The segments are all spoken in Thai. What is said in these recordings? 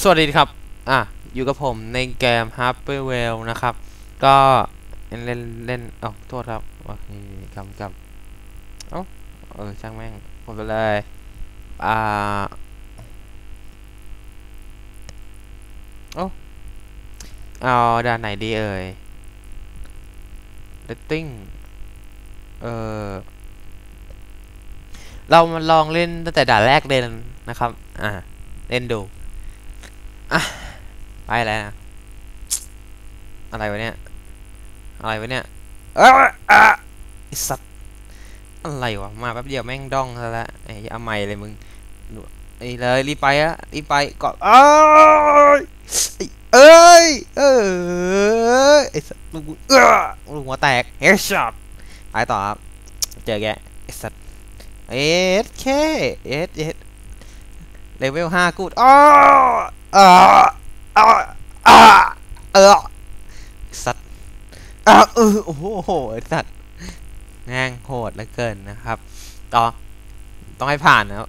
สวัสดีครับ อะ อยู่กับผมในเกม h a r p e r w e l l นะครับ ก็เล่นเล่นเล่นอ๋อโทษครับโอเคกำกำเอ้าเออ ช่างแม่งหมดไปเลย อ่าโอ้เอาด่านไหนดีเอ่ย Letting เออ เรามาลองเล่นตั้งแต่ด่านแรกเลยนะครับ อ่า เล่นดู อะไปแล้วนะอะไรวะเนี่ยอะไรวะเนี่ยเอออะไอสัตว์อะไรวะมาแป๊บเดียวแม่งดองซะแล้วไอ้เอาไม่เลยมึงไอ้เลยรีบไปอะรีบไปก่อนเอ้ยเอ้ยเอ้ยไอ้สัตว์ลูกเออลูกหัวแตกเฮดช็อตไปต่อครับเจอแกไอ้สัตว์เอสเคเอสเอสเลเวลห้ากูดอ้อ อ้าอ้าอ้าเออสัตว์อ้าเออโอ้โหสัตว์แง่งโหดเหลือเกินนะครับ ต่อ ต้องให้ผ่านนะครับ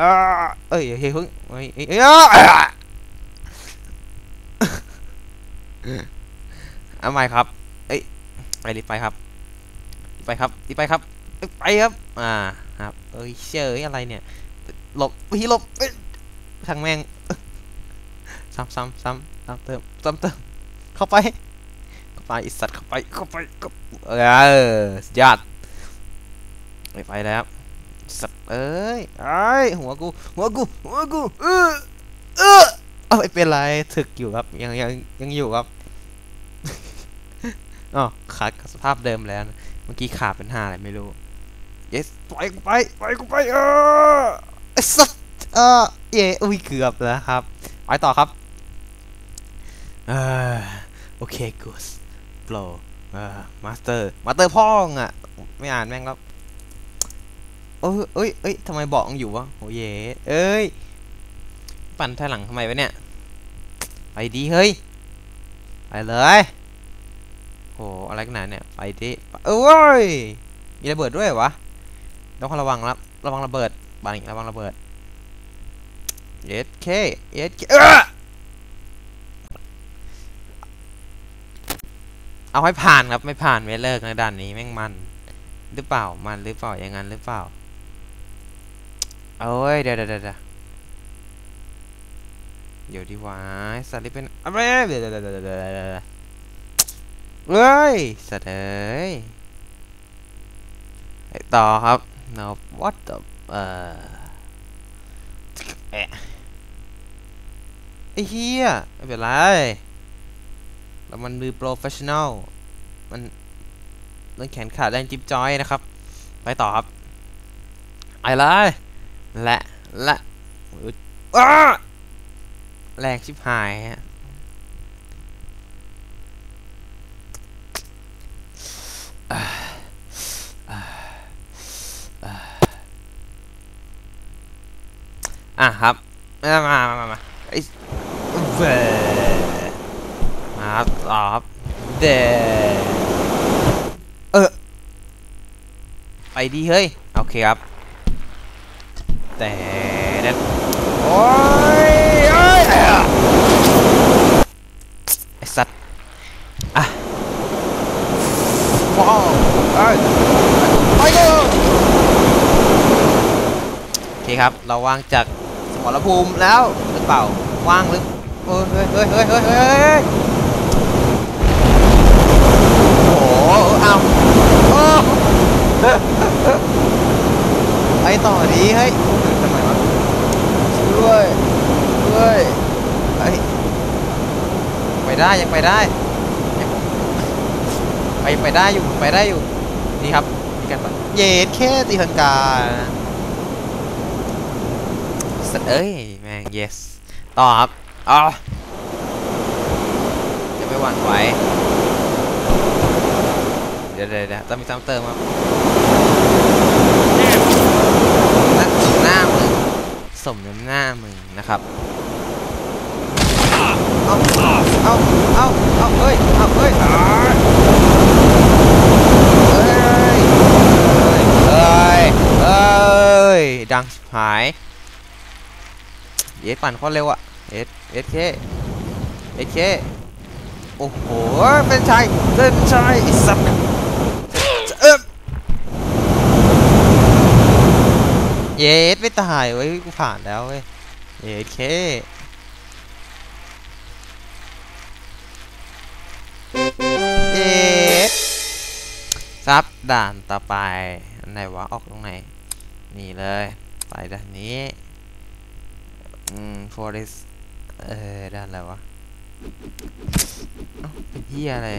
อ้าเอ้ยเฮ้ยเพิ่งเฮ้ยเอ้ยอ้าเอาใหม่ครับ เอ้ยไปรีบไปครับไปครับรีบไปครับ ไปครับ อ่า ครับ เอ้ยเชื่ออะไรเนี่ย หลบพี่หลบเอ้ยช่างแม่ง ซ้ำซ้ำซ้ำซ้ำเติมซ้ำเติมเข้าไป เข้าไปอิสัตเข้าไป เข้าไปเข้าเออสุดยอดไปไปแล้วครับสัตเอ้ยไอหัวกู หัวกู หัวกู เออเออเอาไม่เป็นไรถึกอยู่ครับ ยังยังยังอยู่ครับอ๋อขาดสภาพเดิมแล้ว เมื่อกี้ขาดเป็นห้าอะไรไม่รู้ yes ปล่อยกูไป ปล่อยกูไป เอออ้สัตเออเย่อุ้ยเกือบแล้วครับ ไปต่อครับ เออโอเคกูสโปรเออมาสเตอร์มาสเตอร์พ่องอะ ไม่อ่านแม่งแล้วเอ้ยเอ้ยเอ้ยทำไมบอกอยู่วะโอ้ยเอ้ย ปั่นถอยหลังทำไมวะเนี่ย ไปดีเฮ้ย ไปเลยโหอะไรกันหนาเนี่ย ไปดิเอ้ย มีระเบิดด้วยวะ ต้องระวังรับระวังระเบิดบางระวังระเบิดเอสเคเอสเค เอาให้ผ่านครับไม่ผ่านไม่เลิกในด่านนี้แม่งมัน หรือเปล่ามันหรือเปล่าอย่างนั้นหรือเปล่าเอ้ยเดี๋ยวเดี๋ยวเดี๋ยวเดี๋ยวดีวะสัตว์นี่เป็นอะไรเดี๋ยวเดี๋ยวเดี๋ยวเดี๋ยวเดี๋ยวเฮ้ยสัตว์เอ้ยต่อครับ no what the เอ่อไอ้เหี้ยไม่เป็นไร แล้วมันมือโปรเฟชชั่นอลมันมันแขนขาดแรงจิ๊บจอยนะครับ ไปต่อครับไอ้เลยและและอ้าแรงชิบหายฮะอะครับมามามามามาไอ้เวมา ครับต่อครับเดเออไปดีเฮ้ย โอเคครับ แต่นั่นโอ้ยเอ้ยไอ้สัตว์อะว้าวเอ้ยไปเลยโอเคครับ เราวางจากสมรภูมิแล้วหรือเปล่า ว่างหรือเฮ้ยเฮ้ยเฮ้ยเฮ้ยเฮ้ย เฮ้ยโอ้โหเอาโอ้ไปต่อดีเฮ้ยทำไมวะช่วยช่วยเฮ้ยไปได้ยังไปได้ยังไปไปได้อยู่ไปได้อยู่นี่ครับมีกันปะเย็ดแค่ตีลังกาสัตว์เอ้ยแม่ง yes ต่อครับอ๋อจะไม่หวั่นไหวเดี๋ยวเดี๋ยวเดี๋ยวต้องมีซ้ำเติมครับนั่นสมหน้ามึงสมน้ำหน้ามึงนะครับเอาเอาเอาเอาเอาเฮ้ยเอาเฮ้ยเฮ้ยเฮ้ยเฮ้ยดังชิบหายเย้ปั่นโคตรเร็วอะเอสเอสเคเอสเคโอ้โหเป็นชายเป็นชายไอ้สัตว์เอ๊ะ เยสไม่ตายเว้ยกูผ่านแล้วเว้ยเอสเคเยสซับด่านต่อไปอันไหนวะออกตรงไหน นี่เลยไปด้านนี้อืม forest เออด้านอะไรวะเป็นเหี้ยอะไร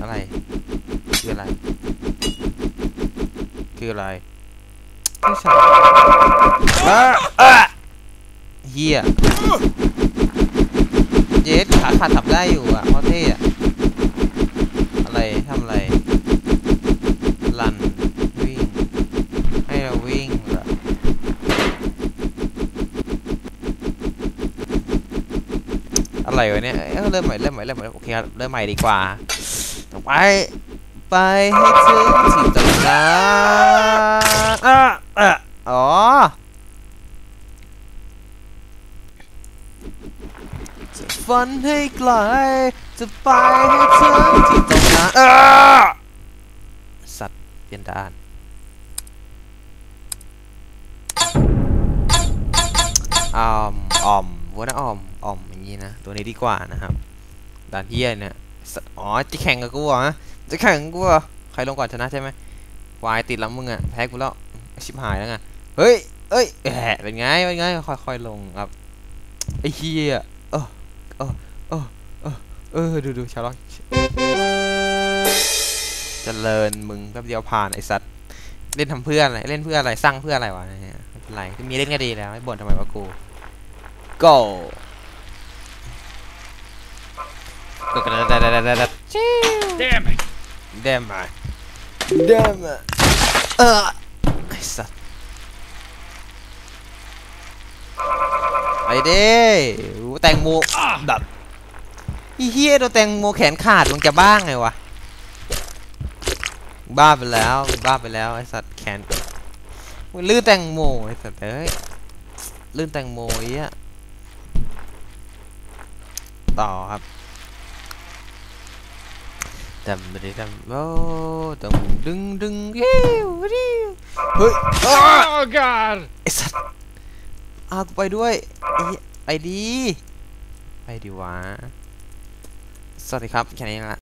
อะไร คืออะไร คืออะไร ไม่ใช่อะอะเหี้ยเยสขาขาดทับได้อยู่อะเพราะเท่อะอะไรทำอะไร ลัน วิ่ง ให้เราวิ่งเหรออะไรวะเนี่ยเอ้ยเริ่มใหม่เริ่มใหม่เริ่มใหม่โอเคครับเริ่มใหม่ดีกว่าไป ไปให้ถึงที่ตรงนั้น อะอะอ๋อจะฝันให้ไกล จะไปให้ถึงที่ตรงนั้นสัตว์เปลี่ยนด้านอ่อมออมวันะอ่อมอ่อมอย่างนี้นะ ตัวนี้ดีกว่านะครับด่านเฮียเนี่ยอ๋อ จะแข่งกับกูเหรอ จะแข่งกับกูเหรอ ใครลงก่อนชนะใช่ไหมวายติดแล้วมึงอะแพ้กูแล้ว ชิบหายแล้วไง เฮ้ยเอ้ยแหมเป็นไง เป็นไง ค่อยๆลงครับ ไอ้เฮียเออเออเออเออเออ ดูดูชาวล็อกเจริญมึงแป๊บเดียวผ่านไอ้สัตว์ เล่นทำเพื่ออะไร เล่นเพื่ออะไร สร้างเพื่ออะไรวะเนี่ยไม่เป็นไรมีเล่นก็ดีแล้ว ไม่บ่นทำไมวะกู go ก็กระดาดาดาดาดา Damn it! damn it damn it เออ ไอ้สัสไปดิโอ้แตงโมดับอีเฮียโดนแตงโมแขนขาดมึงจะบ้าไงวะบ้าไปแล้วบ้าไปแล้วไอ้สัตว์แขนมึงลื่นแตงโมไอ้สัตว์เอ้ยลื่นแตงโมไอ้เหี้ยต่อครับ ดำไปดิดำโอ้ดำดึงดึงเฮ้ยเฮ้ยอ้า Oh God! ไอ้สัตว์อากูไปด้วยไอ้เหี้ยไปดี ไปดีวะ สวัสดีครับ แค่นี้ละ